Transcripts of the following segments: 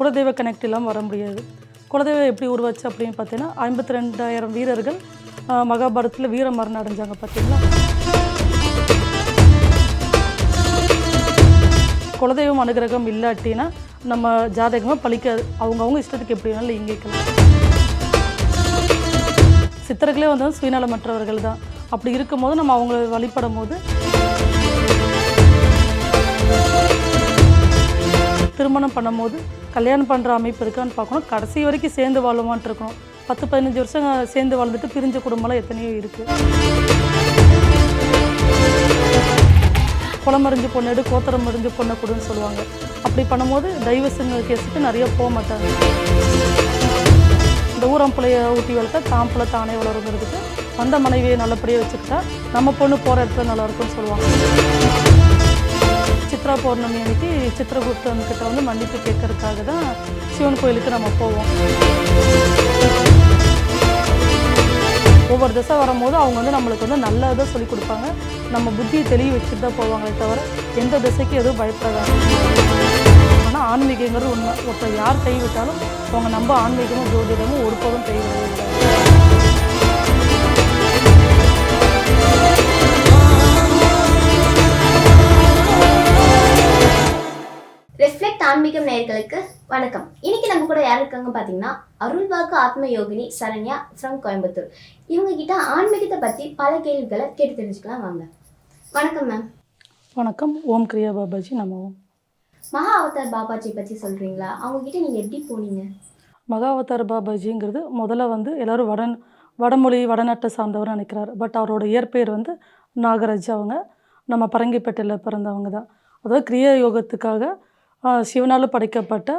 குலதெய்வ கனெக்ட் இல்லாமல் வர முடியாது. குலதெய்வம் எப்படி உருவாச்சு அப்படின்னு பார்த்தீங்கன்னா ஐம்பத்தி ரெண்டாயிரம் வீரர்கள் மகாபாரதத்தில் வீர மரணம் அடைஞ்சாங்க பார்த்தீங்களா? குலதெய்வம் அனுகிரகம் இல்லாட்டினா நம்ம ஜாதகமாக பழிக்காது. அவங்கவுங்க இஷ்டத்துக்கு எப்படி வேணாலும் இயங்கிக்கலாம் சித்தர்களே வந்து சுயநலமற்றவர்கள் தான். அப்படி இருக்கும்போது நம்ம அவங்கள வழிபடும் போது திருமணம் பண்ணும்போது கல்யாணம் பண்ணுற அமைப்பு இருக்கான்னு பார்க்கணும். கடைசி வரைக்கும் சேர்ந்து வாழுமான்ட்டு இருக்கணும். பத்து பதினஞ்சு வருஷம் சேர்ந்து வாழ்ந்துட்டு பிரிஞ்ச குடும்பம்லாம் எத்தனையோ இருக்குது குளமறிஞ்சு பொண்ணு எடு கோத்தரம் அறிஞ்சு பொண்ணை கொடுன்னு சொல்லுவாங்க. அப்படி பண்ணும்போது டைவர்ஸுங்க கேஸுக்கு நிறைய போக மாட்டாங்க. இந்த ஊரம் பிள்ளைய ஊட்டி வளர்த்தா தான் பிள்ளை தானே வளருங்கிறதுக்கு அந்த மனைவியை நல்லபடியாக வச்சுக்கிட்டா நம்ம பொண்ணு போகிற இடத்துல நல்லா இருக்கும்னு சொல்லுவாங்க. சித்ரா பௌர்ணமி அன்னைக்கு சித்திரகுப்தன் கிட்ட வந்து மன்னிப்பு கேட்கறதுக்காக தான் சிவன் கோயிலுக்கு நம்ம போவோம். ஒவ்வொரு திசை வரும்போது அவங்க வந்து நம்மளுக்கு வந்து நல்லதாக சொல்லி கொடுப்பாங்க. நம்ம புத்தியை தெளிய வச்சுட்டு தான் போவாங்களே தவிர எந்த திசைக்கு எதுவும் பயப்படாது. ஆனால் ஆன்மீகங்கிறது உண்மை. ஒருத்தர் யார் கைவிட்டாலும் அவங்க நம்ம ஆன்மீகமும் ஜோதிடமும் ஒருபோதும் கைவிடவே இல்லை. ஆன்மீகம் நேயர்களுக்கு வணக்கம். இன்னைக்கு நம்ம கூட யார் இருக்காங்க பார்த்தீங்கன்னா அருள்வாக்கு ஆத்ம யோகினி சரண்யா ஃப்ரம் கோயம்புத்தூர். இவங்க கிட்ட ஆன்மீகத்தை பத்தி பல கேள்விகளை கேட்டு தெரிஞ்சுக்கலாம் வாங்க. வணக்கம் மேம் வணக்கம். ஓம் கிரியா பாபாஜி நம்ம ஓம் மகா அவதார் பாபாஜி பத்தி சொல்றீங்களா? அவங்க கிட்ட நீங்க எப்படி போனீங்க? மகாவதார் பாபாஜிங்கிறது முதல்ல வந்து எல்லாரும் வட வடமொழி வடநாட்டை சார்ந்தவர் நினைக்கிறார். பட் அவரோட இயற்பெயர் வந்து நாகராஜ் அவங்க. நம்ம பரங்கிப்பேட்டையில் பிறந்தவங்க தான். அதாவது கிரியா யோகத்துக்காக சிவனால் படைக்கப்பட்ட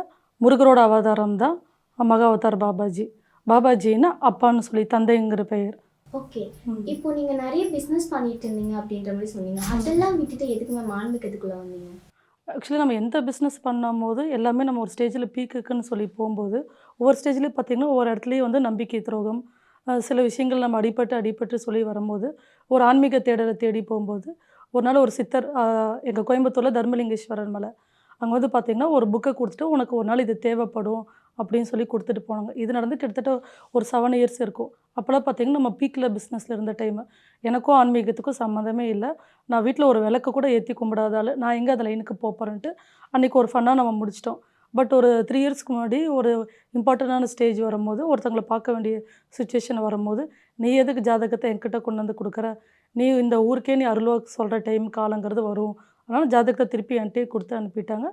முருகரோட அவதாரம் தான் மகாவதார் பாபாஜி. பாபாஜின்னா அப்பான்னு சொல்லி தந்தைங்கிற பெயர். ஓகே. இப்போ நீங்க நிறைய பிசினஸ் பண்ணிட்டு இருந்தீங்க அப்படின்ற மாதிரி சொன்னீங்க. அதெல்லாம் விட்டுட்டு எதுக்கு மேம் ஆன்மீகத்துக்குள்ள வந்தீங்க? ஆக்சுவலி நம்ம எந்த பிஸ்னஸ் பண்ணும்போது எல்லாமே நம்ம ஒரு ஸ்டேஜில் பீக்குக்குன்னு சொல்லி போகும்போது ஒவ்வொரு ஸ்டேஜ்லேயும் பார்த்திங்கன்னா ஒவ்வொரு இடத்துலையும் வந்து நம்பிக்கை துரோகம் சில விஷயங்கள் நம்ம அடிபட்டு அடிபட்டு சொல்லி வரும்போது ஒரு ஆன்மீக தேடலை தேடி போகும்போது ஒரு நாள் ஒரு சித்தர் எங்கள் கோயம்புத்தூரில் தர்மலிங்கேஸ்வரர் மலை அங்கே வந்து பார்த்திங்கன்னா ஒரு புக்கை கொடுத்துட்டு உனக்கு ஒரு நாள் இது தேவைப்படும் அப்படின்னு சொல்லி கொடுத்துட்டு போனாங்க. இது நடந்து கிட்டத்தட்ட ஒரு செவன் இயர்ஸ் இருக்கும். அப்போல்லாம் பார்த்திங்கன்னா நம்ம பீக்கில் பிஸ்னஸில் இருந்த டைமு எனக்கும் ஆன்மீகத்துக்கும் சம்மந்தமே இல்லை. நான் வீட்டில் ஒரு விளக்கு கூட ஏற்றி கும்பிடாதால நான் எங்கே அதில் லைனுக்கு போகிறேன்ட்டு அன்றைக்கி ஒரு ஃபன்னாக நம்ம முடிச்சிட்டோம். பட் ஒரு த்ரீ இயர்ஸ்க்கு முன்னாடி ஒரு இம்பார்ட்டண்ட்டான ஸ்டேஜ் வரும்போது ஒருத்தங்களை பார்க்க வேண்டிய சுச்சுவேஷன் வரும்போது நீ எதுக்கு ஜாதகத்தை என்கிட்ட கொண்டு வந்து கொடுக்குற? நீ இந்த ஊருக்கே நீ அருள்வாக்கு சொல்கிற டைம் காலங்கிறது வரும். அதனால் ஜாதகத்தை திருப்பி என்கிட்டயே கொடுத்து அனுப்பிட்டாங்க.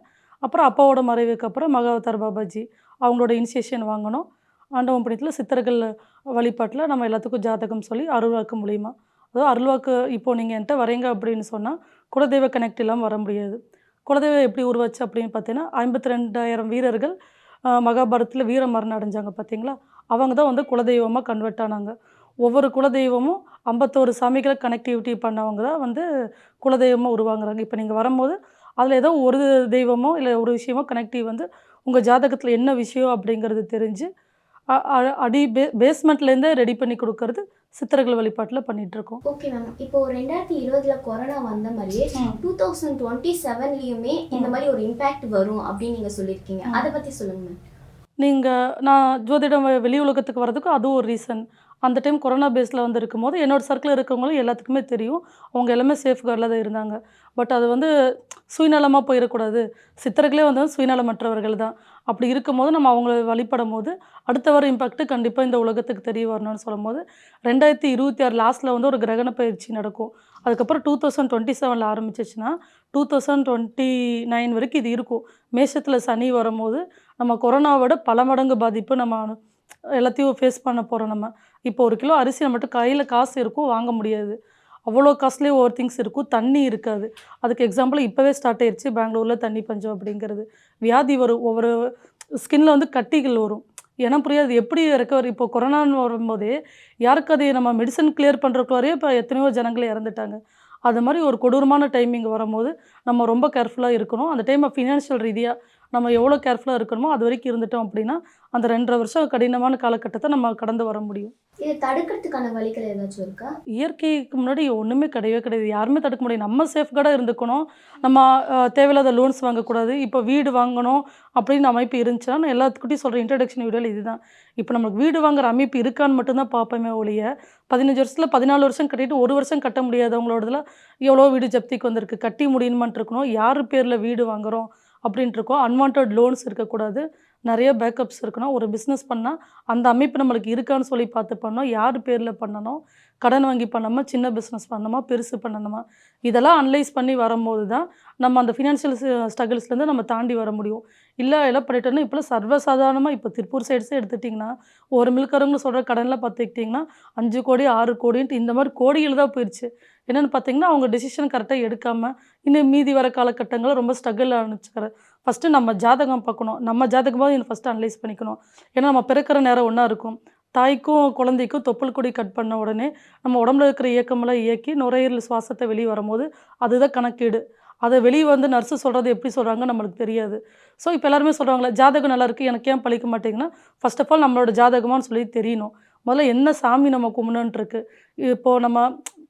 அப்புறம் அப்பாவோட மறைவுக்கு அப்புறம் மகாவதார் பாபாஜி அவங்களோட இனிஷியேஷன் வாங்கினோம். ஆண்டவன் பணியத்தில் சித்தர்கள் வழிபாட்டில் நம்ம எல்லாத்துக்கும் ஜாதகம் சொல்லி அருள்வாக்கு மூலிமா அதாவது அருள்வாக்கு இப்போ நீங்கள் என்கிட்ட வரீங்க அப்படின்னு சொன்னால் குலதெய்வ கனெக்ட் இல்லாமல் வர முடியாது. குலதெய்வம் எப்படி உருவாச்சு அப்படின்னு பார்த்தீங்கன்னா ஐம்பத்தி ரெண்டாயிரம் வீரர்கள் மகாபாரதத்தில் வீர மரணம் அடைஞ்சாங்க பார்த்தீங்களா? அவங்க தான் வந்து குலதெய்வமாக கன்வெர்ட் ஆனாங்க. ஒவ்வொரு குலதெய்வமும் ஐம்பத்தோரு சாமிகளை கனெக்டிவிட்டி பண்ணவங்க தான் வந்து குலதெய்வமாக உருவாங்குறாங்க. இப்போ நீங்கள் வரும்போது அதில் ஏதோ ஒரு தெய்வமோ இல்லை ஒரு விஷயமோ கனெக்டிவ் வந்து உங்கள் ஜாதகத்தில் என்ன விஷயம் அப்படிங்கிறது தெரிஞ்சு அடி பே பேஸ்மெண்ட்லேருந்தே ரெடி பண்ணி கொடுக்கறது சித்தர்கள் வழிபாட்டில் பண்ணிகிட்ருக்கோம் ஓகே மேம் இப்போ ரெண்டாயிரத்தி இருபதுல கொரோனா வந்த மாதிரியே டூ தௌசண்ட் டுவெண்ட்டி செவன்லயுமே இந்த மாதிரி ஒரு இம்பாக்ட் வரும் அப்படின்னு நீங்க சொல்லியிருக்கீங்க. அதை பத்தி சொல்லுங்க மேம் நீங்கள் நான் ஜோதிடம் வெளி உலகத்துக்கு வரதுக்கும் அதுவும் ஒரு ரீசன் அந்த டைம் கொரோனா பேஸில் வந்து இருக்கும்போது என்னோட சர்க்கிள் இருக்கவங்களும் எல்லாத்துக்குமே தெரியும். அவங்க எல்லாமே சேஃப் கார்டில் தான் இருந்தாங்க. பட் அது வந்து சுயநலமாக போயிடக்கூடாது. சித்தர்களே வந்து சுயநலமற்றவர்கள் தான். அப்படி இருக்கும்போது நம்ம அவங்கள வழிபடும் போது அடுத்த வர இம்பாக்ட்டு கண்டிப்பாக இந்த உலகத்துக்கு தெரிய வரணும்னு சொல்லும்போது ரெண்டாயிரத்தி இருபத்தி ஆறு லாஸ்ட்டில் வந்து ஒரு கிரகண பயிற்சி நடக்கும். அதுக்கப்புறம் டூ தௌசண்ட் டுவெண்ட்டி செவனில் ஆரம்பிச்சிச்சுன்னா டூ தௌசண்ட் டுவெண்ட்டி நைன் வரைக்கும் இது இருக்கும். மேஷத்தில் சனி வரும்போது நம்ம கொரோனாவோட பல மடங்கு பாதிப்பு நம்ம எல்லாத்தையும் ஃபேஸ் பண்ண போகிறோம் நம்ம. இப்போ ஒரு கிலோ அரிசி நம்மகிட்ட கையில் காசு இருக்கும் வாங்க முடியாது. அவ்வளோ காஸ்ட்லி ஓவர் திங்ஸ் இருக்கும். தண்ணி இருக்காது. அதுக்கு எக்ஸாம்பிள் இப்போவே ஸ்டார்ட் ஆயிடுச்சு பெங்களூரில் தண்ணி பஞ்சம் அப்படிங்கிறது. வியாதி வரும். ஒவ்வொரு ஸ்கின்ல வந்து கட்டிகள் வரும். ஏன்னா புரியாது. எப்படி ரெக்கவர் இப்போ கொரோனான்னு வரும்போதே யாருக்கு அதை நம்ம மெடிசன் கிளியர் பண்ணுறக்குள்ளாரே இப்போ எத்தனையோ ஜனங்கள் இறந்துட்டாங்க. அது மாதிரி ஒரு கொடூரமான டைமிங் வரும்போது நம்ம ரொம்ப கேர்ஃபுல்லாக இருக்கணும். அந்த டைமை ஃபினான்ஷியல் ரீதியாக நம்ம எவ்வளோ கேர்ஃபுல்லாக இருக்கணுமோ அது வரைக்கும் இருந்துட்டோம் அப்படின்னா அந்த ரெண்டரை வருஷம் கடினமான காலகட்டத்தை நம்ம கடந்து வர முடியும். இதை தடுக்கிறதுக்கான வழிகள் ஏதாச்சும் இருக்கா? இயற்கைக்கு முன்னாடி ஒன்றுமே கிடையவே கிடையாது. யாருமே தடுக்க முடியாது. நம்ம சேஃப்கார்டாக இருந்துக்கணும். நம்ம தேவையில்லாத லோன்ஸ் வாங்கக்கூடாது. இப்போ வீடு வாங்கணும் அப்படின்னு அமைப்பு இருந்துச்சுன்னா நான் எல்லாத்துக்கிட்டையும் சொல்கிற இன்ட்ரடக்ஷன் வீடியோவில் இதுதான். இப்போ நமக்கு வீடு வாங்குற அமைப்பு இருக்கான்னு மட்டும்தான் பார்ப்போமே ஒழிய பதினஞ்சு வருஷத்தில் பதினாலு வருஷம் கட்டிட்டு ஒரு வருஷம் கட்ட முடியாதவங்களோடதுல எவ்வளோ வீடு ஜப்திக்கு வந்திருக்கு. கட்டி முடியுமான்ட்டு இருக்கணும். யார் பேரில் வீடு வாங்குறோம் அப்படின்ட்டு இருக்கோம். அன்வான்ட் லோன்ஸ் இருக்கக்கூடாது. நிறைய பேக்கப்ஸ் இருக்கணும் ஒரு பிஸ்னஸ் பண்ணால் அந்த அமைப்பு நம்மளுக்கு இருக்கான்னு சொல்லி பார்த்து பண்ணோம் யார் பேரில் பண்ணணும்? கடன் வாங்கி பண்ணணுமா? சின்ன பிஸ்னஸ் பண்ணணுமா? பெருசு பண்ணணுமா? இதெல்லாம் அனலைஸ் பண்ணி வரும்போது தான் நம்ம அந்த ஃபினான்ஷியல் ஸ்ட்ரகிள்ஸ்லேருந்து நம்ம தாண்டி வர முடியும். இல்லை எல்லாம் பண்ணிட்டோன்னா இப்போலாம் சர்வசாதாரணமாக இப்போ திருப்பூர் சைட்ஸே எடுத்துட்டிங்கன்னா ஒரு மில்கரங்க சொல்கிற கடனில் பார்த்துக்கிட்டிங்கன்னா அஞ்சு கோடி ஆறு கோடின்ட்டு இந்த மாதிரி கோடிகள் தான் போயிடுச்சு என்னென்னு பார்த்தீங்கன்னா அவங்க டெசிஷன் கரெக்டாக எடுக்காமல் இன்னும் மீதி வர காலகட்டங்களில் ரொம்ப ஸ்ட்ரகிள் ஆரம்பிச்சுக்கிறார் ஃபஸ்ட்டு நம்ம ஜாதகம் பார்க்கணும். நம்ம ஜாதகமாக ஃபஸ்ட்டு அனலைஸ் பண்ணிக்கணும். ஏன்னா நம்ம பிறக்கிற நேரம் ஒன்றா இருக்கும். தாய்க்கும் குழந்தைக்கும் தொப்புள் கொடி கட் பண்ண உடனே நம்ம உடம்புல இருக்கிற இயக்கமெல்லாம் இயக்கி நுரையீரல் சுவாசத்தை வெளியே வரும்போது அதுதான் கணக்கீடு. அதை வெளியே வந்து நர்ஸு சொல்கிறது எப்படி சொல்கிறாங்க நம்மளுக்கு தெரியாது. ஸோ இப்போ எல்லாருமே சொல்கிறாங்களே ஜாதகம் நல்லா இருக்குது எனக்கு ஏன் பழிக்க மாட்டேங்கன்னா ஃபஸ்ட் ஆஃப் ஆல் நம்மளோட ஜாதகமான்னு சொல்லி தெரியணும். முதல்ல என்ன சாமி நம்ம கும்பிடுன்ட்டுருக்கு இப்போது நம்ம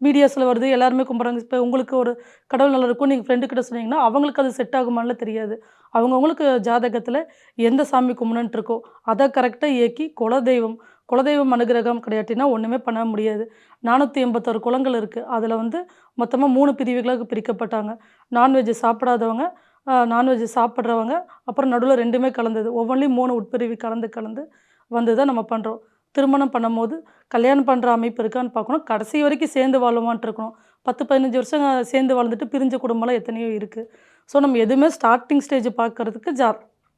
மீடியாஸில் வருது எல்லாருமே கும்பிட்றாங்க. இப்போ உங்களுக்கு ஒரு கடவுள் நல்லா இருக்கும் நீங்கள் ஃப்ரெண்டு கிட்ட சொன்னீங்கன்னா அவங்களுக்கு அது செட் ஆகுமான்னு தெரியாது. அவங்கவுங்களுக்கு ஜாதகத்தில் எந்த சாமி கும்பிடணுன்ட்டு இருக்கோ அதை கரெக்டாக இயக்கி குலதெய்வம் குலதெய்வம் அனுகிரகம் கிடையாட்டினா ஒன்றுமே பண்ண முடியாது. நானூற்றி எண்பத்தோரு குளங்கள் இருக்குது அதில் வந்து மொத்தமாக மூணு பிரிவுகளாக பிரிக்கப்பட்டாங்க. நான்வெஜ் சாப்பிடாதவங்க நான்வெஜ் சாப்பிட்றவங்க அப்புறம் நடுவில் ரெண்டுமே கலந்தது. ஒவ்வொன்றிலையும் மூணு உட்பிரிவு கலந்து கலந்து வந்து தான் நம்ம பண்ணுறோம் திருமணம் பண்ணும்போது கல்யாணம் பண்ணுற அமைப்பு இருக்கான்னு பார்க்கணும். கடைசி வரைக்கும் சேர்ந்து வாழுமான்ட்டு இருக்கணும். பத்து பதினஞ்சு வருஷம் சேர்ந்து வாழ்ந்துட்டு பிரிஞ்ச குடும்பம்லாம் எத்தனையோ இருக்குது ஸோ நம்ம எதுவுமே ஸ்டார்டிங் ஸ்டேஜ் பார்க்குறதுக்கு ஜா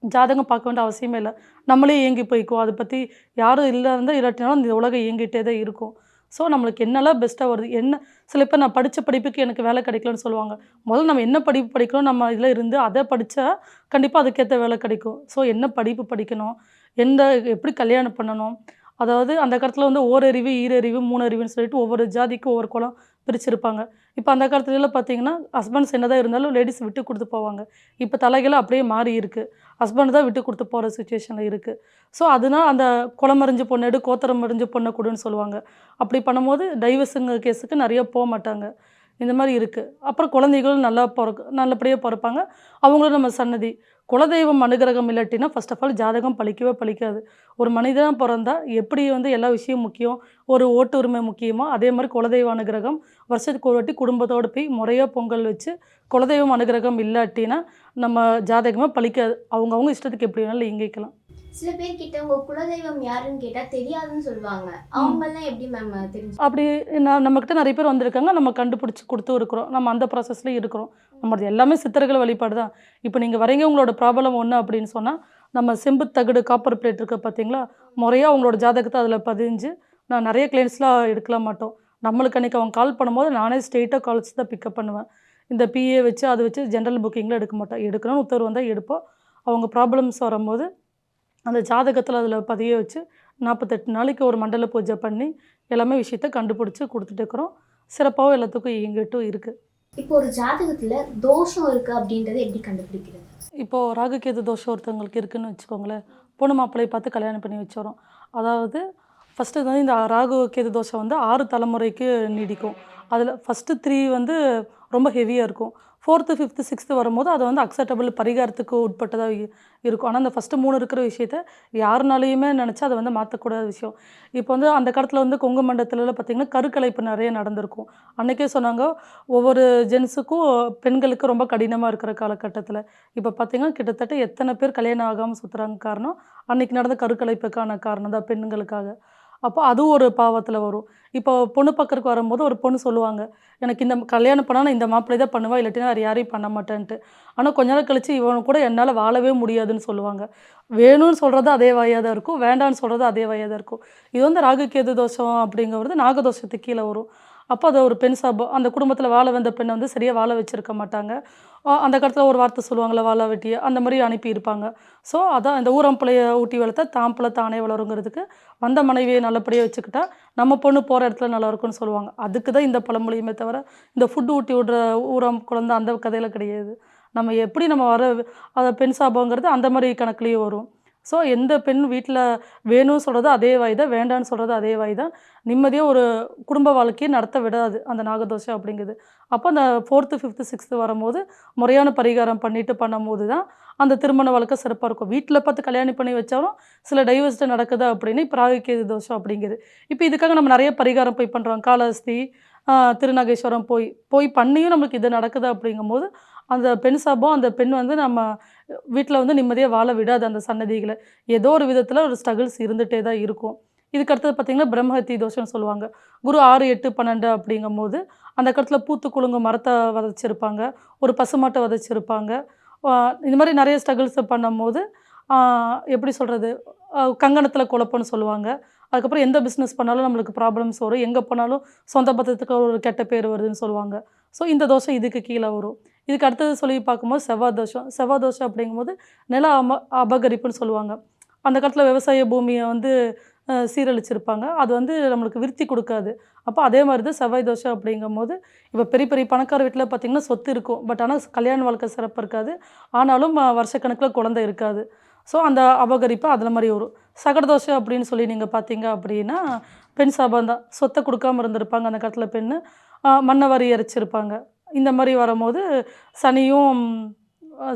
ஜாதகம் பார்க்க வேண்டிய அவசியமே இல்லை. நம்மளே இயங்கி போய்க்குவோம். அதை பற்றி யாரும் இல்லை இருந்தால் இல்லாட்டினாலும் இந்த உலகம் இயங்கிட்டே தான் இருக்கும். ஸோ நம்மளுக்கு என்னெல்லாம் பெஸ்ட்டாக வருது? என்ன சில பேர் நான் படித்த படிப்புக்கு எனக்கு வேலை கிடைக்கலன்னு சொல்லுவாங்க. முதல்ல நம்ம என்ன படிப்பு படிக்கணும்? நம்ம இதில் இருந்து அதை படித்தா கண்டிப்பாக அதுக்கேற்ற வேலை கிடைக்கும். ஸோ என்ன படிப்பு படிக்கணும்? எந்த எப்படி கல்யாணம் பண்ணணும்? அதாவது அந்த காலத்தில் வந்து ஓரறிவு ஈரறிவு மூணறிவுன்னு சொல்லிட்டு ஒவ்வொரு ஜாதிக்கும் ஒவ்வொரு குலம் பிரிச்சிருப்பாங்க. இப்போ அந்த காலத்துலலாம் பார்த்தீங்கன்னா ஹஸ்பண்ட்ஸ் என்னதான் இருந்தாலும் லேடிஸ் விட்டு கொடுத்து போவாங்க. இப்போ தலைகளை அப்படியே மாறி இருக்குது ஹஸ்பண்ட் தான் விட்டு கொடுத்து போகிற சுச்சுவேஷனில் இருக்குது ஸோ அதனால் அந்த குளம் பொண்ணு எடு கோத்தரம் மறிஞ்ச பொண்ணை கொடுன்னு சொல்லுவாங்க. அப்படி பண்ணும்போது டைவர்ஸுங்க கேஸுக்கு நிறைய போக மாட்டாங்க. இந்த மாதிரி இருக்குது அப்புறம் குழந்தைகளும் நல்லா பிறக்கு நல்லபடியாக பிறப்பாங்க. அவங்களும் நம்ம சன்னதி. குலதெய்வம் அனுகிரகம் இல்லாட்டினா ஃபர்ஸ்ட் ஆஃப் ஆல் ஜாதகம் பழிக்கவே பழிக்காது. ஒரு மனிதனாக பிறந்தா எப்படி வந்து எல்லா விஷயம் முக்கியம் ஒரு ஓட்டுரிமை முக்கியமோ அதே மாதிரி குலதெய்வ அனுகிரகம் வருஷத்துக்கு ஒரு வாட்டி குடும்பத்தோடு போய் முறையாக பொங்கல் வச்சு குலதெய்வம் அனுகிரகம் இல்லாட்டினா நம்ம ஜாதகமாக பழிக்காது. அவங்கவுங்க இஷ்டத்துக்கு எப்படி வேணாலும் இயங்கிக்கலாம் சில பேர் கிட்ட உங்க குலதெய்வம் யாருன்னு கேட்டா தெரியாதுன்னு சொல்லுவாங்க. அவங்கெல்லாம் எப்படி மேம் தெரிஞ்சு அப்படி நான் நம்மக்கிட்ட நிறைய பேர் வந்திருக்காங்க. நம்ம கண்டுபிடிச்சி கொடுத்தும் இருக்கிறோம். நம்ம அந்த ப்ராசஸ்லேயும் இருக்கிறோம். நம்மளது எல்லாமே சித்தர்கள் வழிபாடு தான். இப்போ நீங்கள் வரீங்க உங்களோட ப்ராப்ளம் ஒன்று அப்படின்னு சொன்னால் நம்ம செம்பு தகடு காப்பர் பிளேட் இருக்க பார்த்தீங்களா முறையாக அவங்களோட ஜாதகத்தை அதில் பதிஞ்சு நான் நிறைய கிளைண்ட்ஸ்லாம் எடுக்கலாம் மாட்டோம். நம்மளுக்கு அன்றைக்கி அவங்க கால் பண்ணும்போது நானே ஸ்ட்ரெயிட்டாக கால்ஸ் தான் பிக்கப் பண்ணுவேன். இந்த பிஏ வச்சு அதை வச்சு ஜென்ரல் புக்கிங்கில் எடுக்க மாட்டோம். எடுக்கணும்னு உத்தரவு வந்தால் எடுப்போம். அவங்க ப்ராப்ளம்ஸ் வரும்போது அந்த ஜாதகத்தில் அதில் பதிய வச்சு நாற்பத்தெட்டு நாளைக்கு ஒரு மண்டல பூஜை பண்ணி எல்லாமே விஷயத்த கண்டுபிடிச்சி கொடுத்துட்டு இருக்கிறோம். சிறப்பாகவும் எல்லாத்துக்கும் இயங்கிட்டும் இருக்குது இப்போ ஒரு ஜாதகத்துல தோஷம் இருக்கு அப்படின்றத எப்படி கண்டுபிடிக்கிறது? இப்போது ராகுகேது தோஷம் ஒருத்தவங்களுக்கு இருக்குன்னு வச்சுக்கோங்களேன். பொண்ணு மாப்பிள்ளையை பார்த்து கல்யாணம் பண்ணி வச்சிடறோம் அதாவது ஃபஸ்ட்டு வந்து இந்த ராகு கேது தோஷம் வந்து ஆறு தலைமுறைக்கு நீடிக்கும். அதில் ஃபஸ்ட்டு த்ரீ வந்து ரொம்ப ஹெவியாக இருக்கும். ஃபோர்த்து ஃபிஃப்த்து சிக்ஸ்த்து வரும்போது அது வந்து அக்செப்டபிள் பரிகாரத்துக்கு உட்பட்டதாக இருக்கும். ஆனால் அந்த ஃபஸ்ட்டு மூணு இருக்கிற விஷயத்த யாருனாலையுமே நினச்சா அதை வந்து மாற்றக்கூடாத விஷயம். இப்போ வந்து அந்த காலத்தில் வந்து கொங்கு மண்டலத்தில் பார்த்திங்கன்னா கருக்கலைப்பு நிறைய நடந்திருக்கும். அன்றைக்கே சொன்னாங்க ஒவ்வொரு ஜென்ஸுக்கும் பெண்களுக்கு ரொம்ப கடினமாக இருக்கிற காலகட்டத்தில். இப்போ பார்த்தீங்கன்னா கிட்டத்தட்ட எத்தனை பேர் கல்யாணம் ஆகாமல் சுற்றுறாங்க காரணம் அன்னைக்கு நடந்த கருக்கலைப்புக்கான காரணம் தான் பெண்களுக்காக. அப்போ அதுவும் ஒரு பாவத்தில் வரும். இப்போ பொண்ணு பக்கத்துக்கு வரும்போது ஒரு பொண்ணு சொல்லுவாங்க எனக்கு இந்த கல்யாணம் பண்ணால் நான் இந்த மாப்பிள்ளை தான் பண்ணுவேன் இல்லாட்டினா வேறு யாரையும் பண்ண மாட்டேன்ட்டு. ஆனால் கொஞ்ச நாள் கழிச்சு இவன் கூட என்னால் வாழவே முடியாதுன்னு சொல்லுவாங்க. வேணும்னு சொல்கிறது அதே வழியாக தான் இருக்கும் வேண்டான்னு சொல்கிறது அதே வழியாக தான் இருக்கும். இது வந்து ராகு கேது தோஷம் அப்படிங்கிறது நாகதோஷத்துக்கு கீழே வரும். அப்போ அதை ஒரு பெண் சாபம் அந்த குடும்பத்தில் வாழ வந்த பெண்ணை வந்து சரியாக வாழ வச்சுருக்க மாட்டாங்க. அந்த காலத்தில் ஒரு வார்த்தை சொல்லுவாங்களே வாழ வெட்டிய அந்த மாதிரி அனுப்பியிருப்பாங்க ஸோ அதான் இந்த ஊரம் பிள்ளைய ஊட்டி வளர்த்தா தான் தானே வளருங்கிறதுக்கு வந்த மனைவியை நல்லபடியாக வச்சுக்கிட்டா நம்ம பொண்ணு போகிற இடத்துல நல்லா இருக்கும்னு சொல்லுவாங்க. அதுக்கு தான் இந்த பழமொழியுமே தவிர இந்த ஃபுட்டு ஊட்டி விடுற ஊரம் குழந்தை அந்த கதையில் கிடையாது. நம்ம எப்படி நம்ம வர அதை பெண் சாபங்கிறது அந்த மாதிரி கணக்குலேயே வரும். ஸோ எந்த பெண் வீட்டில் வேணும்னு சொல்கிறது அதே வாய் தான் வேண்டான்னு சொல்கிறது அதே வாய் தான் நிம்மதியாக ஒரு குடும்ப வாழ்க்கையை நடத்த விடாது அந்த நாகதோஷம் அப்படிங்கிறது அப்போ அந்த ஃபோர்த்து ஃபிஃப்த்து சிக்ஸ்த்து வரும்போது முறையான பரிகாரம் பண்ணிட்டு பண்ணும்போது தான் அந்த திருமண வாழ்க்கை சிறப்பாக இருக்கும். வீட்டில் பார்த்து கல்யாணம் பண்ணி வச்சாலும் சில டைவர்ஸ்ட்டு நடக்குது அப்படின்னு இப்போ தோஷம் அப்படிங்கிறது இப்போ இதுக்காக நம்ம நிறைய பரிகாரம் போய் பண்ணுறோம் காலஹஸ்தி திருநாகேஸ்வரம் போய் போய் பண்ணியும் நம்மளுக்கு இது நடக்குது அப்படிங்கும்போது அந்த பெண் சாபம் அந்த பெண் வந்து நம்ம வீட்டில் வந்து நிம்மதியாக வாழ விடாது அந்த சன்னதிகளை ஏதோ ஒரு விதத்தில் ஒரு ஸ்ட்ரகிள்ஸ் இருந்துகிட்டே தான் இருக்கும். இதுக்கு அடுத்தது பார்த்திங்கன்னா பிரம்மஹத்தி தோஷம்னு சொல்லுவாங்க. குரு ஆறு எட்டு பன்னெண்டு அப்படிங்கும்போது அந்த இடத்துல பூத்து குலுங்கு மரத்தை விதைச்சிருப்பாங்க. ஒரு பசுமாட்டை விதைச்சிருப்பாங்க. இந்த மாதிரி நிறைய ஸ்ட்ரகிள்ஸ் பண்ணும்போது எப்படி சொல்கிறது கங்கணத்தில் குழப்பம்னு சொல்லுவாங்க. அதுக்கப்புறம் எந்த பிஸ்னஸ் பண்ணாலும் நம்மளுக்கு ப்ராப்ளம்ஸ் வரும். எங்கே போனாலும் சொந்த பத்தத்துக்கு ஒரு கெட்ட பேர் வருதுன்னு சொல்லுவாங்க. ஸோ இந்த தோஷம் இதுக்கு கீழே வரும். இதுக்கு அடுத்தது சொல்லி பார்க்கும்போது செவ்வாய் தோஷம். செவ்வாய் தோஷம் அப்படிங்கும்போது நில அம அபகரிப்புன்னு சொல்லுவாங்க. அந்த காலத்தில் விவசாய பூமியை வந்து சீரழிச்சிருப்பாங்க. அது வந்து நம்மளுக்கு விருத்தி கொடுக்காது. அப்போ அதே மாதிரி தான் செவ்வாய் தோஷம் அப்படிங்கும்போது இப்போ பெரிய பெரிய பணக்கார வீட்டில் பார்த்திங்கன்னா சொத்து இருக்கும். பட் ஆனால் கல்யாண வாழ்க்கை சிறப்பு இருக்காது. ஆனாலும் வருஷக்கணக்கில் குழந்தை இருக்காது. ஸோ அந்த அபகரிப்பு அதில் மாதிரி வரும். சகடதோஷம் அப்படின்னு சொல்லி நீங்கள் பார்த்தீங்க அப்படின்னா பெண் சாபம் தான். சொத்தை கொடுக்காம இருந்திருப்பாங்க அந்த காலத்தில் பெண்ணு. மண்ணவரி வரி அரைச்சிருப்பாங்க இந்த மாதிரி வரும்போது சனியும்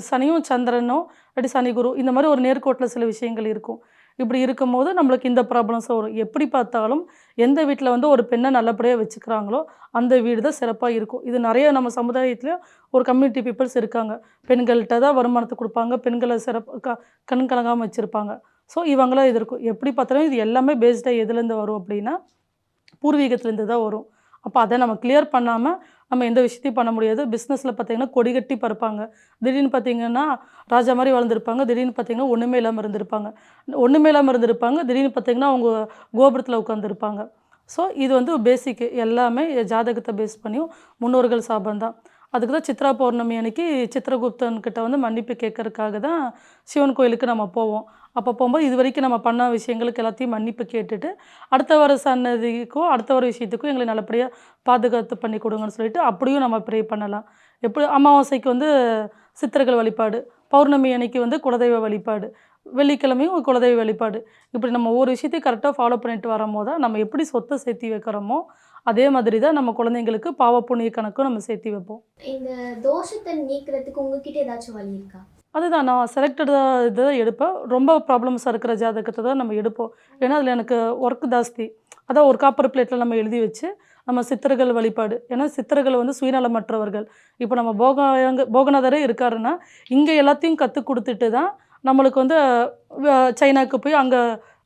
சனியும் சந்திரனும் அப்படி சனி குரு இந்த மாதிரி ஒரு நேர்கோட்டில் சில விஷயங்கள் இருக்கும். இப்படி இருக்கும்போது நம்மளுக்கு இந்த ப்ராப்ளம்ஸ் வரும். எப்படி பார்த்தாலும் எந்த வீட்டில் வந்து ஒரு பெண்ணை நல்லபடியாக வச்சுக்கிறாங்களோ அந்த வீடு தான் சிறப்பாக இருக்கும். இது நிறைய நம்ம சமுதாயத்துலேயும் ஒரு கம்யூனிட்டி பீப்புள்ஸ் இருக்காங்க. பெண்கள்கிட்ட தான் வருமானத்தை கொடுப்பாங்க. பெண்களை சிறப்பு க கண் கலங்காமல் வச்சுருப்பாங்க. ஸோ இவங்களாம் இது இருக்கும் எப்படி பார்த்தாலும் இது எல்லாமே பேஸ்டாக எதுலேருந்து வரும் அப்படின்னா பூர்வீகத்துலேருந்து தான் வரும். அப்போ அதை நம்ம கிளியர் பண்ணாமல் நம்ம எந்த விஷயத்தையும் பண்ண முடியாது. பிஸ்னஸில் பார்த்தீங்கன்னா கொடி கட்டி பறப்பாங்க. திடீர்னு பார்த்தீங்கன்னா ராஜா மாதிரி வளர்ந்துருப்பாங்க. திடீர்னு பார்த்தீங்கன்னா ஒன்றுமே இல்லாமல் இருந்திருப்பாங்க. ஒன்றுமே இல்லாமல் இருந்திருப்பாங்க. திடீர்னு பார்த்தீங்கன்னா அவங்க கோபுரத்தில் உட்காந்துருப்பாங்க ஸோ இது வந்து பேசிக்கு எல்லாமே ஜாதகத்தை பேஸ் பண்ணியும் முன்னோர்கள் சாபம் தான் அதுக்கு தான் சித்ரா பௌர்ணமி அன்னைக்கு சித்திரகுப்தன்கிட்ட வந்து மன்னிப்பு கேட்கறதுக்காக தான் சிவன் கோயிலுக்கு நம்ம போவோம். அப்போ போகும்போது இது வரைக்கும் நம்ம பண்ண விஷயங்களுக்கு எல்லாத்தையும் மன்னிப்பு கேட்டுட்டு அடுத்த வர சன்னதிக்கும் அடுத்த வர விஷயத்துக்கும் எங்களை நல்லபடியாக பாதுகாத்து பண்ணி கொடுங்கன்னு சொல்லிட்டு அப்படியும் நம்ம ப்ரே பண்ணலாம். எப்படி அமாவாசைக்கு வந்து சித்தர்கள் வழிபாடு பௌர்ணமி அன்னைக்கு வந்து குலதெய்வ வழிபாடு வெள்ளிக்கிழமையும் குலதெய்வ வழிபாடு. இப்படி நம்ம ஒவ்வொரு விஷயத்தையும் கரெக்டாக ஃபாலோ பண்ணிட்டு வரும்போது தான் நம்ம எப்படி சொத்தை சேர்த்தி வைக்கிறோமோ அதே மாதிரி தான் நம்ம குழந்தைங்களுக்கு பாவ புண்ணிய கணக்கும் நம்ம சேர்த்தி வைப்போம். இந்த தோஷத்தை நீக்கிறதுக்கு உங்ககிட்ட ஏதாச்சும் வழி இருக்கா? அதுதான் நான் செலக்டடாக இதை எடுப்பேன். ரொம்ப ப்ராப்ளம்ஸாக இருக்கிற ஜாதகத்தை தான் நம்ம எடுப்போம். ஏன்னா அதில் எனக்கு ஒர்க் ஜாஸ்தி. அதான் ஒரு காப்பர் பிளேட்டில் நம்ம எழுதி வச்சு நம்ம சித்தர்கள் வழிபாடு. ஏன்னா சித்தர்கள் வந்து சுயநலமற்றவர்கள். இப்போ நம்ம போக போகநாதரே இருக்காருன்னா இங்கே எல்லாத்தையும் கற்றுக் கொடுத்துட்டு தான் நம்மளுக்கு வந்து சைனாவுக்கு போய் அங்கே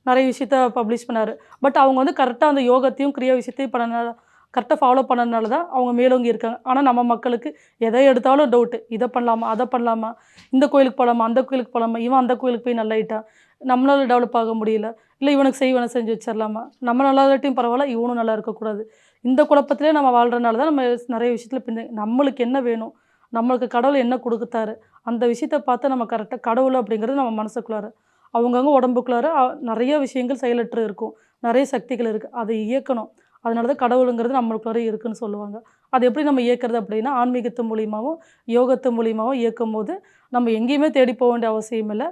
நிறைய விஷயத்த பப்ளிஷ் பண்ணார். பட் அவங்க வந்து கரெக்டாக அந்த யோகத்தையும் கிரியா விஷயத்தையும் பண்ணனால கரெக்டாக ஃபாலோ பண்ணதுனால தான் அவங்க மேலோங்கி இருக்காங்க. ஆனால் நம்ம மக்களுக்கு எதை எடுத்தாலும் டவுட்டு இதை பண்ணலாமா அதை பண்ணலாமா இந்த கோயிலுக்கு போகலாமா அந்த கோயிலுக்கு போகலாமா இவன் அந்த கோயிலுக்கு போய் நல்லா ஆயிட்டான் நம்மளால டெவலப் ஆக முடியல இல்லை இவனுக்கு செய்வனை செஞ்சு வச்சிடலாமா நம்ம நல்லா இல்லாட்டியும் பரவாயில்ல இவனும் நல்லா இருக்கக்கூடாது. இந்த குழப்பத்திலே நம்ம வாழ்கிறனால தான் நம்ம நிறைய விஷயத்தில் பின் நம்மளுக்கு என்ன வேணும் நம்மளுக்கு கடவுள் என்ன கொடுக்குத்தாரு அந்த விஷயத்தை பார்த்து நம்ம கரெக்டாக கடவுள் அப்படிங்கிறது நம்ம மனசுக்குள்ளார அவங்கவுங்க உடம்புக்குள்ளார நிறைய விஷயங்கள் செயலற்று இருக்கும். நிறைய சக்திகள் இருக்குது அதை இயக்கணும். அதனால தான் கடவுளுங்கிறது நம்மளுக்குள்ளார இருக்குன்னு சொல்லுவாங்க. அது எப்படி நம்ம இயக்கிறது அப்படின்னா ஆன்மீகத்து மூலியமாகவும் யோகத்து மூலியமாகவும் இயக்கும் போது நம்ம எங்கேயுமே தேடி போக வேண்டிய அவசியம் இல்லை.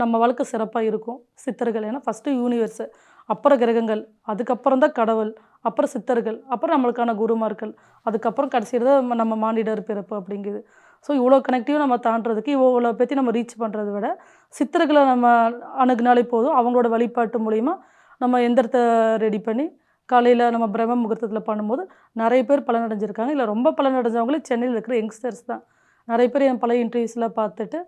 நம்ம வாழ்க்கை சிறப்பாக இருக்கும். சித்தர்கள் ஏன்னா ஃபஸ்ட்டு யூனிவர்ஸு அப்புறம் கிரகங்கள் அதுக்கப்புறம் தான் கடவுள் அப்புறம் சித்தர்கள் அப்புறம் நம்மளுக்கான குருமார்கள் அதுக்கப்புறம் கடைசியில் தான் நம்ம மானிடர் பிறப்பு அப்படிங்குது. ஸோ இவ்வளோ கனெக்டிவ் நம்ம தாண்டுறதுக்கு இவ்வளோ பற்றி நம்ம ரீச் பண்ணுறத விட சித்தர்களை நம்ம அணுகுனாலே போதும். அவங்களோட வழிபாட்டு மூலிமா நம்ம எந்திரத்தை ரெடி பண்ணி காலையில் நம்ம பிரம்ம முகூர்த்தத்தில் பண்ணும்போது நிறைய பேர் பலனடைஞ்சிருக்காங்க. இல்லை ரொம்ப பலனடைஞ்சவங்களே சென்னையில் இருக்கிற யங்ஸ்டர்ஸ் தான். நிறைய பேர் என் பழைய இன்டர்வியூஸில் பார்த்துட்டு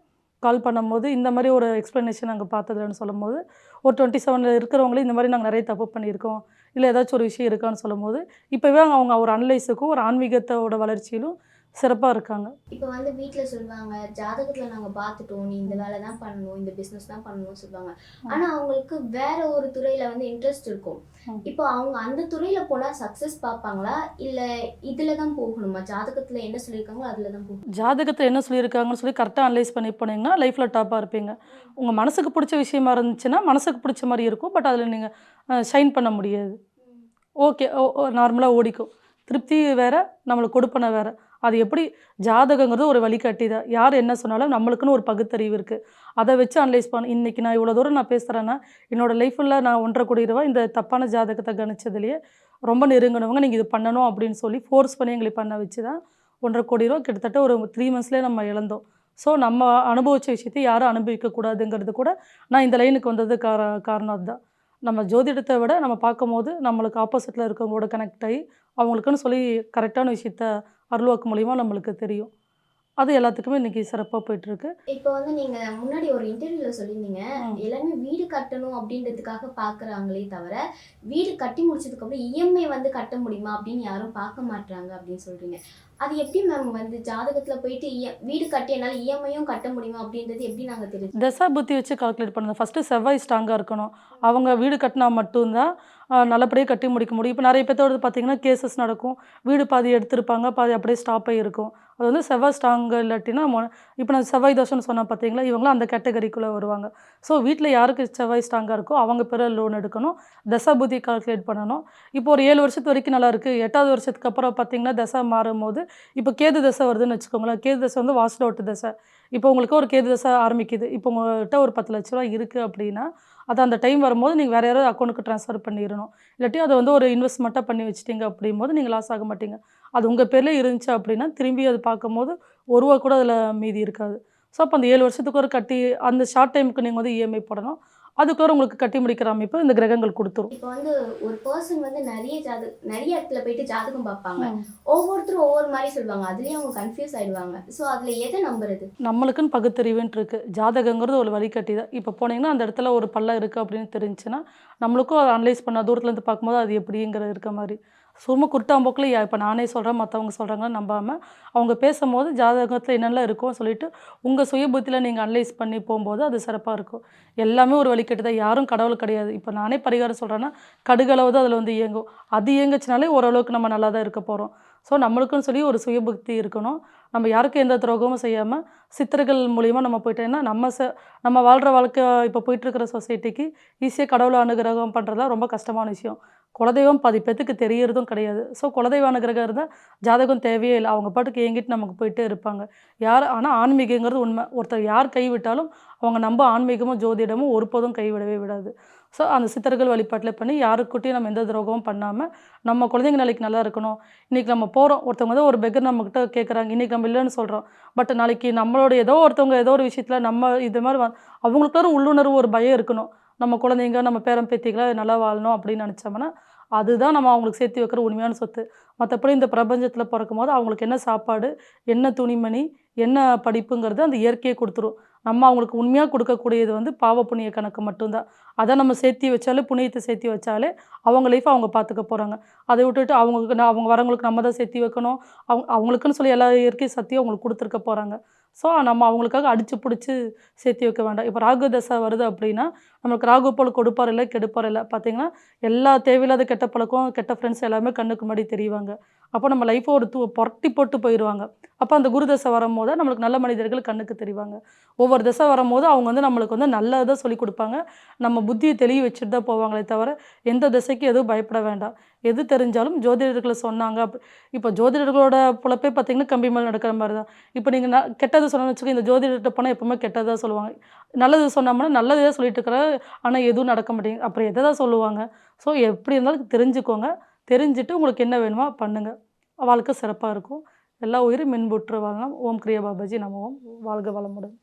கால் பண்ணும்போது இந்த மாதிரி ஒரு எக்ஸ்ப்ளனேஷன் நாங்கள் பார்த்ததுன்னு சொல்லும்போது ஒரு டுவெண்ட்டி செவனில் இருக்கிறவங்களே இந்த மாதிரி நாங்கள் நிறைய தப்பு பண்ணியிருக்கோம். இல்லை ஏதாச்சும் ஒரு விஷயம் இருக்கான்னு சொல்லும்போது இப்போவே அவங்க ஒரு அனலைஸுக்கும் ஒரு ஆன்மீகத்தோட வளர்ச்சியிலும் சிறப்பாக இருக்காங்க. இப்போ வந்து வீட்டில் சொல்லுவாங்க ஜாதகத்தில் நாங்கள் பார்த்துட்டோம் நீ இந்த வேலை தான் பண்ணணும் இந்த பிஸ்னஸ் தான் பண்ணணும்னு சொல்லுவாங்க. ஆனால் அவங்களுக்கு வேற ஒரு துறையில் வந்து இன்ட்ரெஸ்ட் இருக்கும். இப்போ அவங்க அந்த துறையில் போனால் சக்ஸஸ் பார்ப்பாங்களா இல்லை இதில் தான் போகணுமா? ஜாதகத்தில் என்ன சொல்லியிருக்காங்களோ அதில் தான் போகணும். ஜாதகத்தில் என்ன சொல்லியிருக்காங்கன்னு சொல்லி கரெக்டாக அனலைஸ் பண்ணி போனீங்கன்னா லைஃப்பில் டாப்பாக இருப்பீங்க. உங்கள் மனசுக்கு பிடிச்ச விஷயமா இருந்துச்சுன்னா மனசுக்கு பிடிச்ச மாதிரி இருக்கும். பட் அதில் நீங்கள் ஷைன் பண்ண முடியாது. ஓகே நார்மலாக ஓடிக்கும். திருப்தி வேற நம்மளுக்கு கொடுப்பனை வேற. அது எப்படி ஜாதகங்கிறது ஒரு வழிகாட்டி தான் யார் என்ன சொன்னாலும் நம்மளுக்குன்னு ஒரு பகுத்தறிவு இருக்குது அதை வச்சு அனலைஸ் பண்ண. இன்றைக்கி நான் இவ்வளோ தூரம் நான் பேசுகிறேன்னா என்னோடய லைஃப்பில் நான் ஒன்றரை கோடி ரூபா இந்த தப்பான ஜாதகத்தை கணிச்சதுலேயே ரொம்ப நெருங்கினவங்க நீங்கள் இது பண்ணணும் அப்படின்னு சொல்லி ஃபோர்ஸ் பண்ணி எங்களை பண்ண வச்சு தான் ஒன்றரை கோடி ரூபா கிட்டத்தட்ட ஒரு த்ரீ மந்த்ஸ்லேயே நம்ம இழந்தோம். ஸோ நம்ம அனுபவித்த விஷயத்தை யாரும் அனுபவிக்கக்கூடாதுங்கிறது கூட நான் இந்த லைனுக்கு வந்தது கார காரணம் அதுதான். நம்ம ஜோதிடத்தை விட நம்ம பார்க்கும்போது நம்மளுக்கு ஆப்போசிட்டில் இருக்கவங்களோட கனெக்ட் ஆகி அவங்களுக்குன்னு சொல்லி கரெக்டான விஷயத்த அருள்வாக்கு மூலிமா நம்மளுக்கு தெரியும். அது எல்லாத்துக்குமே இன்றைக்கி சிறப்பாக போயிட்டுருக்கு. இப்போ வந்து நீங்க முன்னாடி ஒரு இன்டர்வியூல சொல்லியிருந்தீங்க. எல்லாருமே வீடு கட்டணும் அப்படின்றதுக்காக பாக்குறாங்களே தவிர வீடு கட்டி முடிச்சதுக்கு அப்புறம் இஎம்ஐ வந்து கட்ட முடியுமா அப்படின்னு யாரும் பார்க்க மாட்டாங்க அப்படின்னு சொல்றீங்க. அது எப்படி மேம் வந்து ஜாதகத்துல போயிட்டு வீடு கட்டி என்னால இஎம்ஐயும் கட்ட முடியுமா அப்படின்றது எப்படி நாங்க தெரிஞ்சு தசா புத்தி வச்சு கால்குலேட் பண்ணுறது ஃபஸ்ட்டு செவ்வாய் ஸ்ட்ராங்காக இருக்கணும். அவங்க வீடு கட்டினா மட்டும்தான் நல்லபடியாக கட்டி முடிக்க முடியும். இப்போ நிறைய பேர்த்தோட பார்த்தீங்கன்னா கேசஸ் நடக்கும். வீடு பாதி எடுத்திருப்பாங்க பாதி அப்படியே ஸ்டாப் ஆகிருக்கும் அது வந்து செவ்வாய் ஸ்ட்ராங்கு இல்லாட்டினா மொ- இப்போ நான் செவ்வாய் தோஷம்னு சொன்னால் பார்த்தீங்களா இவங்களாம் அந்த கேட்டகரிக்குள்ளே வருவாங்க. ஸோ வீட்டில் யாருக்கு செவ்வாய் ஸ்ட்ராங்காக இருக்கோ அவங்க பேர லோன் எடுக்கணும் தசா புத்தி கால்குலேட் பண்ணணும். இப்போ ஒரு ஏழு வருஷத்து வரைக்கும் நல்லா இருக்குது எட்டாவது வருஷத்துக்கு அப்புறம் பார்த்தீங்கன்னா தசை மாறும் போது இப்போ கேது தசை வருதுன்னு வச்சுக்கோங்களேன். கேது தசை வந்து வாசல் ஓட்டு தசை. இப்போ உங்களுக்கு ஒரு கேது தசை ஆரம்பிக்குது. இப்போ உங்கள்கிட்ட ஒரு பத்து லட்ச ரூபா இருக்குது அப்படின்னா அது அந்த டைம் வரும்போது நீங்கள் வேறு யாராவது அக்கௌண்ட்டுக்கு ட்ரான்ஸ்ஃபர் பண்ணிடணும். இல்லாட்டி அதை வந்து ஒரு இன்வெஸ்ட்மெண்ட்டாக பண்ணி வச்சிட்டிங்க அப்படிங்கும்போது நீங்கள் லாஸ் ஆக மாட்டீங்க. அது உங்கள் பேரில் இருந்துச்சு அப்படின்னா திரும்பி அது பார்க்கும்போது ஒரு ரூபா கூட அதில் மீதி இருக்காது. ஸோ அப்போ அந்த ஏழு வருஷத்துக்கு ஒரு கட்டி அந்த ஷார்ட் டைமுக்கு நீங்கள் வந்து இஎம்ஐ போடணும். அதுக்குள்ள உங்களுக்கு கட்டி முடிக்கிற அமைப்பு இந்த கிரகங்கள் கொடுத்துரும். இப்போ வந்து ஒரு பர்சன் வந்து நிறைய ஜாத நிறைய இடத்துல போயிட்டு ஜாதகம் பார்ப்பாங்க. ஒவ்வொருத்தரும் ஒவ்வொரு மாதிரி சொல்லுவாங்க. அதுலயும் அவங்க கன்ஃபியூஸ் ஆயிடுவாங்க. ஸோ அதுல எதை நம்புறது? நம்மளுக்குன்னு பகுத்தறிவுன்ட்டு இருக்குது ஜாதகங்கிறது ஒரு வழிகாட்டி தான். இப்போ போனீங்கன்னா அந்த இடத்துல ஒரு பள்ளம் இருக்குது அப்படின்னு தெரிஞ்சுன்னா நம்மளுக்கும் அதை அனலைஸ் பண்ண தூரத்துலேருந்து பார்க்கும்போது அது எப்படிங்கிறது இருக்க மாதிரி. சும்மா குருட்டாம்போக்கில் இப்போ நானே சொல்கிறேன் மற்றவங்க சொல்கிறாங்கன்னு நம்பாமல் அவங்க பேசும்போது ஜாதகத்தில் என்னெல்லாம் இருக்கும் சொல்லிட்டு உங்கள் சுயபுத்தியில் நீங்கள் அனலைஸ் பண்ணி போகும்போது அது சிறப்பாக இருக்கும். எல்லாமே ஒரு வழிக்கட்டு தான் யாரும் கடவுள் கிடையாது. இப்போ நானே பரிகாரம் சொல்கிறேன்னா கடுகளவு தான் அதில் வந்து இயங்கும். அது இயங்குச்சுனாலே ஓரளவுக்கு நம்ம நல்லா தான் இருக்க போகிறோம் ஸோ நம்மளுக்குன்னு சொல்லி ஒரு சுயபுக்தி இருக்கணும். நம்ம யாருக்கும் எந்த துரோகமும் செய்யாமல் சித்தர்கள் மூலிமா நம்ம போயிட்டோம்னா நம்ம ச நம்ம வாழ்கிற வாழ்க்கை இப்போ போயிட்டுருக்கிற சொசைட்டிக்கு ஈஸியாக கடவுளை அனுகிரகம் பண்ணுறதுலாம் ரொம்ப கஷ்டமான விஷயம். குலதெய்வம் பாதி பேத்துக்கு தெரியறதும் கிடையாது. ஸோ குலதெய்வ அனுகிரகம் இருந்தால் ஜாதகம் தேவையே இல்லை. அவங்க பாட்டுக்கு ஏங்கிட்டு நமக்கு போயிட்டே இருப்பாங்க. யார் ஆனால் ஆன்மீகங்கிறது உண்மை. ஒருத்தர் யார் கைவிட்டாலும் அவங்க நம்ம ஆன்மீகமும் ஜோதிடமும் ஒருபோதும் கைவிடவே விடாது. ஸோ அந்த சித்தர்கள் வழிபாட்டில் பண்ணி யாருக்கிட்டையும் நம்ம எந்த துரோகமும் பண்ணாமல் நம்ம குழந்தைங்க நாளைக்கு நல்லா இருக்கணும். இன்றைக்கி நம்ம போகிறோம் ஒருத்தவங்க ஏதோ ஒரு பெக்கர் நம்மக்கிட்ட கேட்குறாங்க இன்றைக்கி நம்ம இல்லைன்னு சொல்கிறோம் பட் நாளைக்கு நம்மளோட ஏதோ ஒருத்தவங்க ஏதோ ஒரு விஷயத்தில் நம்ம இது மாதிரி வ- அவங்களுக்குள்ள ஒரு உள்ளுணர்வு ஒரு பயம் இருக்கணும். நம்ம குழந்தைங்க நம்ம பேரன் பேத்திகளை நல்லா வாழணும் அப்படின்னு நினச்சோம்னா அதுதான் நம்ம அவங்களுக்கு சேர்த்து வைக்கிற உண்மையான சொத்து. மற்றபடி இந்த பிரபஞ்சத்தில் பிறக்கும் போது அவங்களுக்கு என்ன சாப்பாடு என்ன துணிமணி என்ன படிப்புங்கிறது அந்த இயற்கையை கொடுத்துரும். நம்ம அவங்களுக்கு உண்மையாக கொடுக்கக்கூடியது வந்து பாவ புண்ணிய கணக்கு மட்டும்தான். அதை நம்ம சேர்த்தி வச்சாலே புண்ணியத்தை சேர்த்தி வச்சாலே அவங்க லைஃப் அவங்க பார்த்துக்க போகிறாங்க அதை விட்டுட்டு அவங்களுக்கு நான் அவங்க வரவங்களுக்கு நம்ம தான் சேர்த்தி வைக்கணும். அவங்க அவங்களுக்குன்னு சொல்லி எல்லா இயற்கை சக்தியும் அவங்களுக்கு கொடுத்துருக்க போகிறாங்க ஸோ நம்ம அவங்களுக்காக அடித்து பிடிச்சி சேர்த்து வைக்க வேண்டாம். இப்போ ராகு தசை வருது அப்படின்னா நம்மளுக்கு ராகு போல் கொடுப்பார் இல்லை கெடுப்பார் இல்லை பார்த்தீங்கன்னா எல்லா தேவையில்லாத கெட்ட பழக்கம் கெட்ட ஃப்ரெண்ட்ஸ் எல்லாமே கண்ணுக்கு முன்னாடி தெரிவாங்க. அப்போ நம்ம லைஃப்பை ஒரு தூ புரட்டி போட்டு போயிடுவாங்க அப்போ அந்த குரு தசை வரும்போது நம்மளுக்கு நல்ல மனிதர்கள் கண்ணுக்கு தெரிவாங்க. ஒவ்வொரு தசை வரும்போது அவங்க வந்து நம்மளுக்கு வந்து நல்லதை சொல்லி கொடுப்பாங்க. நம்ம புத்தியை தெளிவு வச்சுட்டு தான் போவாங்களே தவிர எந்த திசைக்கு எதுவும் பயப்பட வேண்டாம். எது தெரிஞ்சாலும் ஜோதிடர்களை சொன்னாங்க. அப்ப- இப்போ ஜோதிடர்களோட புழப்பே பார்த்தீங்கன்னா கம்பி மேல் நடக்கிற மாதிரி தான். இப்போ நீங்கள் நான் கெட்டது சொன்னோன்னு வச்சுக்கோங்க இந்த ஜோதிடர்கிட்ட போனால் எப்பவுமே கெட்டதாக சொல்லுவாங்க. நல்லது சொன்னோம்னா நல்லதே சொல்லிட்டு இருக்கிற ஆனால் எதுவும் நடக்க மாட்டேங்குது. அப்புறம் எதை தான் சொல்லுவாங்க? ஸோ எப்படி இருந்தாலும் தெரிஞ்சுக்கோங்க. தெரிஞ்சுட்டு உங்களுக்கு என்ன வேணுமோ பண்ணுங்கள் வாழ்க்கை சிறப்பாக இருக்கும். எல்லா உயிரும் மின்புற்று வாழலாம். ஓம் கிரியா பாபாஜி. நம்ம ஓம். வாழ்க வளமுடன்.